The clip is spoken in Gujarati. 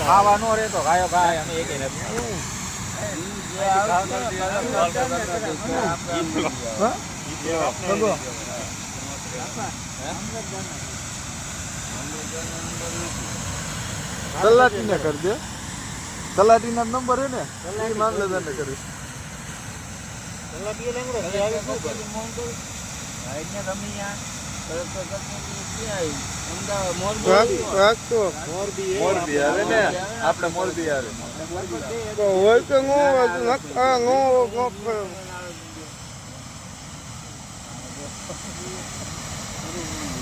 ખાવા નો રહેતો ગાયો ગાય અમે એક નથી હા ભગો તલાટીને કરી દે. તલાટીના નંબર હે ને એ મામલેદારને કરીશ વાગ તો આપણે મોરબી આવે હોય નો?